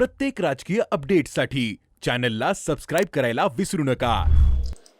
प्रत्येक राजकीय अपडेटसाठी चॅनलला सबस्क्राईब करायला विसरू नका.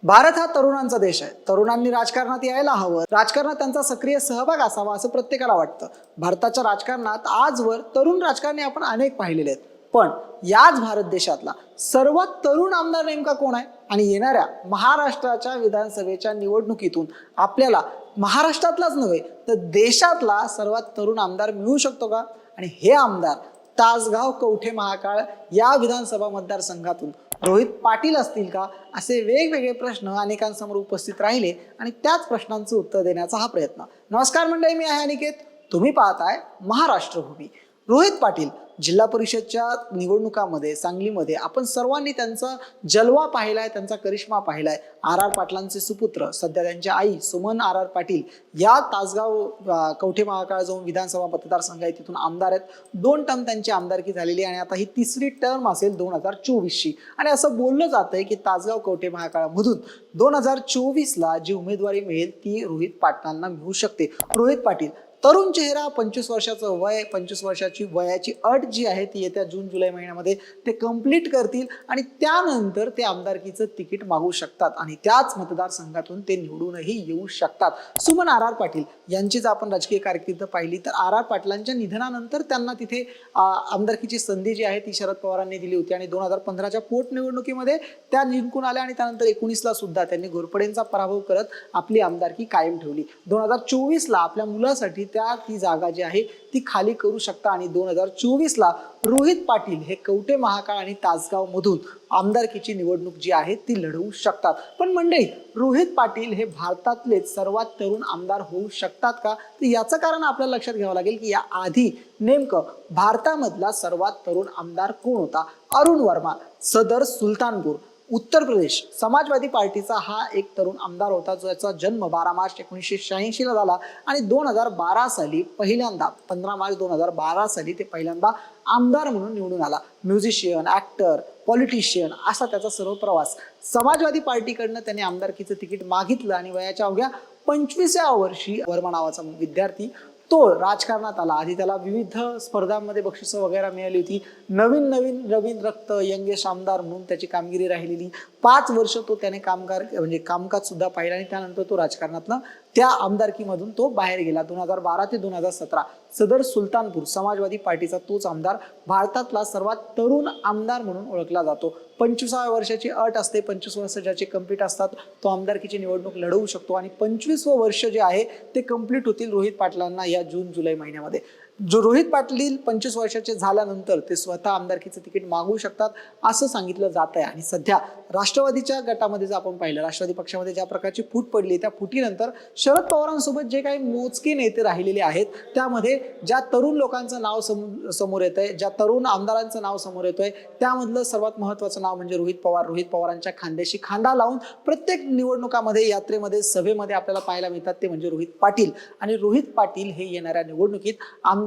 भारत हा तरुणांचा देश आहे. तरुणांनी राजकारणात यायला हवं. राजकारणात त्यांचा सक्रिय सहभाग असावा असं प्रत्येकाला वाटतं. भारताच्या राजकारणात आजवर तरुण राजकारणी आपण अनेक पाहिलेले आहेत. पण याच भारत देशातला सर्वात तरुण आमदार नेमका कोण आहे? आणि येणाऱ्या महाराष्ट्राच्या विधानसभेच्या निवडणुकीतून आपल्याला महाराष्ट्रातलाच नव्हे तर देशातला सर्वात तरुण आमदार मिळू शकतो का? आणि हे आमदार तासगाव कवठे महाकाळ या विधानसभा मतदारसंघातून रोहित पाटील असतील का? असे वेगवेगळे प्रश्न अनेकांसमोर उपस्थित राहिले आणि त्याच प्रश्नांचं उत्तर देण्याचा हा प्रयत्न. नमस्कार मंडळी मी आहे अनिकेत. तुम्ही पाहताय महाराष्ट्रभूमी. रोहित पाटील जिल्हा परिषदच्या निवडणुकामध्ये सांगलीमध्ये आपण सर्वांनी त्यांचा जलवा पाहिलाय त्यांचा करिश्मा पाहिलाय. आर आर पाटलांचे सुपुत्र सध्या त्यांच्या आई सुमन आर आर पाटील या तासगाव कवठे महाकाळ जाऊन विधानसभा मतदारसंघ आहे तिथून आमदार आहेत. दोन टर्म त्यांची आमदारकी झालेली आहे आणि आता ही तिसरी टर्म असेल दोन हजार चोवीसची. आणि असं बोललं जातंय की तासगाव कवठे महाकाळामधून दोन हजार चोवीसला जी उमेदवारी मिळेल ती रोहित पाटलांना मिळू शकते. रोहित पाटील तरुण चेहरा पंचवीस वर्षाचं वय पंचवीस वर्षाची वयाची अट जी आहे ती येत्या जून जुलै महिन्यामध्ये ते कंप्लीट करतील आणि त्यानंतर ते आमदारकीचं तिकीट मागू शकतात आणि त्याच मतदारसंघातून ते निवडूनही येऊ शकतात. सुमन आर आर पाटील यांची जर आपण राजकीय कारकीर्द पाहिली तर आर आर पाटलांच्या निधनानंतर त्यांना तिथे आमदारकीची संधी जी आहे ती शरद पवारांनी दिली होती आणि दोन हजार पंधराच्या पोटनिवडणुकीमध्ये त्या जिंकून आल्या आणि त्यानंतर एकोणीसला सुद्धा त्यांनी घोरपडेंचा पराभव करत आपली आमदारकी कायम ठेवली. दोन हजार चोवीसला आपल्या मुलासाठी त्या ती जागा जी आहे ती खाली करू शकता. आणि दोन हजार चोवीसला रोहित पाटील हे कवटे महाकाळ आणि तासगाव मधून आमदारकीची निवडणूक जी आहे ती लढवू शकतात. पण मंडळी रोहित पाटील हे भारतातले सर्वात तरुण आमदार होऊ शकतात का? तर याचं कारण आपल्याला लक्षात घ्यावं लागेल की या आधी नेमकं भारतामधला सर्वात तरुण आमदार कोण होता? अरुण वर्मा सदर सुलतानपूर. उत्तर प्रदेश समाजवादी पार्टीचा हा एक तरुण आमदार होता ज्याचा जन्म बारा मार्च एकोणीसशे शहाऐंशीला झाला आणि दोन हजार बारा साली पहिल्यांदा पंधरा मार्च दोन हजार बारा साली ते पहिल्यांदा आमदार म्हणून निवडून आला. म्युझिशियन ॲक्टर पॉलिटिशियन असा त्याचा सर्व प्रवास समाजवादी पार्टीकडनं त्याने आमदारकीचं तिकीट मागितलं आणि वयाच्या अवघ्या पंचवीसाव्या वर्षी वर्मा नावाचा विद्यार्थी तो राजकारणात आला. आधी त्याला विविध स्पर्धांमध्ये बक्षिसं वगैरे मिळाली होती. नवीन नवीन रवीन रक्त यंगेश आमदार म्हणून त्याची कामगिरी राहिलेली. पाच वर्ष तो त्याने कामगार म्हणजे कामकाज सुद्धा पाहिलं आणि त्यानंतर तो राजकारणातनं त्या आमदारकीमधून तो बाहेर गेला. दोन हजार बारा ते दोन हजार सतरा. सदर सुलतानपूर समाजवादी पार्टीचा तोच आमदार भारतातला सर्वात तरुण आमदार म्हणून ओळखला जातो. पंचवीसाव्या वर्षाची अट असते. पंचवीस वर्ष ज्याचे कंप्लीट असतात तो आमदारकीची निवडणूक लढवू शकतो. आणि पंचवीसवं वर्ष जे आहे ते कंप्लीट होतील रोहित पाटलांना या जून जुलै महिन्यामध्ये. जो रोहित पाटील पंचवीस वर्षाचे झाल्यानंतर ते स्वतः आमदारकीचं तिकीट मागवू शकतात असं सांगितलं जात आहे आणि सध्या राष्ट्रवादीच्या गटामध्ये जर आपण पाहिलं राष्ट्रवादी पक्षामध्ये ज्या प्रकारची फूट पडली त्या फुटीनंतर शरद पवारांसोबत जे काही मोजके नेते राहिलेले आहेत त्यामध्ये ज्या तरुण लोकांचं नाव समोर समोर येत आहे ज्या तरुण आमदारांचं नाव समोर येतोय त्यामधलं सर्वात महत्वाचं नाव म्हणजे रोहित पवार. रोहित पवारांच्या खांद्याशी खांदा लावून प्रत्येक निवडणुकामध्ये यात्रेमध्ये सभेमध्ये आपल्याला पाहायला मिळतात ते म्हणजे रोहित पाटील. आणि रोहित पाटील हे येणाऱ्या निवडणुकीत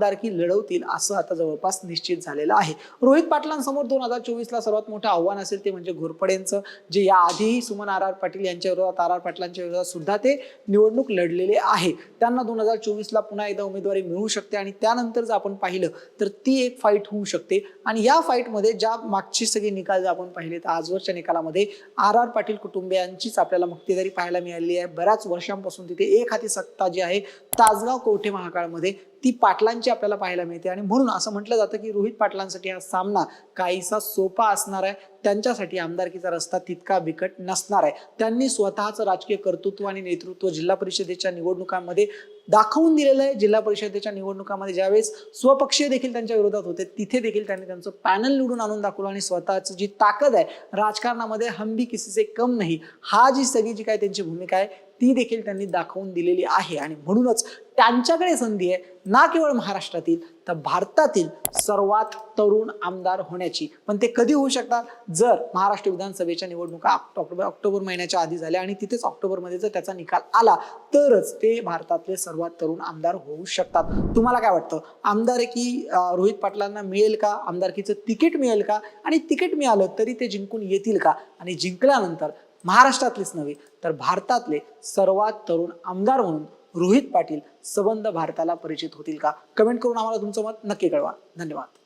आमदारकी लढवतील असं आता जवळपास निश्चित झालेलं आहे. रोहित पाटलांसमोर दोन हजार चोवीसला सर्वात मोठं आव्हान असेल ते म्हणजे घोरपडेंचं जे या आधीही सुमन आर आर पाटील यांच्या विरोधात आर आर पाटलांच्या विरोधात सुद्धा ते निवडणूक लढलेले आहे. त्यांना दोन हजार चोवीसला पुन्हा एकदा उमेदवारी मिळू शकते आणि त्यानंतर जर आपण पाहिलं तर ती एक फाईट होऊ शकते. आणि या फाईटमध्ये ज्या मागची सगळी निकाल जर आपण पाहिले तर आजवरच्या निकालामध्ये आर आर पाटील कुटुंबियांचीच आपल्याला मक्तेदारी पाहायला मिळाली आहे. बऱ्याच वर्षांपासून तिथे एक हाती सत्ता जी आहे तासगाव कोठे महाकाळमध्ये ती पाटलांची आपल्याला पाहायला मिळते. आणि म्हणून असं म्हटलं जातं की रोहित पाटलांसाठी हा सामना काहीसा सोपा असणार आहे. त्यांच्यासाठी आमदारकीचा रस्ता तितका बिकट नसणार आहे. त्यांनी स्वतःचं राजकीय कर्तृत्व आणि नेतृत्व जिल्हा परिषदेच्या निवडणुकांमध्ये दाखवून दिलेलं आहे जिल्हा परिषदेच्या निवडणुकामध्ये. ज्यावेळेस स्वपक्षीय देखील त्यांच्या विरोधात होते तिथे देखील त्यांनी त्यांचं पॅनल निवडून आणून दाखवलं आणि स्वतःची जी ताकद आहे राजकारणामध्ये हमबी किसीचे कम नाही. हा जी सगळी जी काय त्यांची भूमिका आहे ती देखील त्यांनी दाखवून दिलेली आहे. आणि म्हणूनच त्यांच्याकडे संधी आहे ना केवळ महाराष्ट्रातील तर भारतातील सर्वात तरुण आमदार होण्याची पण ते कधी होऊ शकतात? जर महाराष्ट्र विधानसभेच्या निवडणुका ऑक्टोबर ऑक्टोबर महिन्याच्या आधी झाल्या आणि तिथेच ऑक्टोबरमध्ये जर त्याचा निकाल आला तरच ते भारतातले सर्वात तरुण आमदार होऊ शकतात. तुम्हाला काय वाटतं? आमदारकी रोहित पाटलांना मिळेल का? आमदारकीचं तिकीट मिळेल का? आणि तिकीट मिळालं तरी ते जिंकून येतील का? आणि जिंकल्यानंतर महाराष्ट्रातलेच नव्हे तर भारतातले सर्वात तरुण आमदार म्हणून रोहित पाटील सबंध भारताला परिचित होतील का? कमेंट करून आम्हाला तुमचं मत नक्की कळवा. धन्यवाद.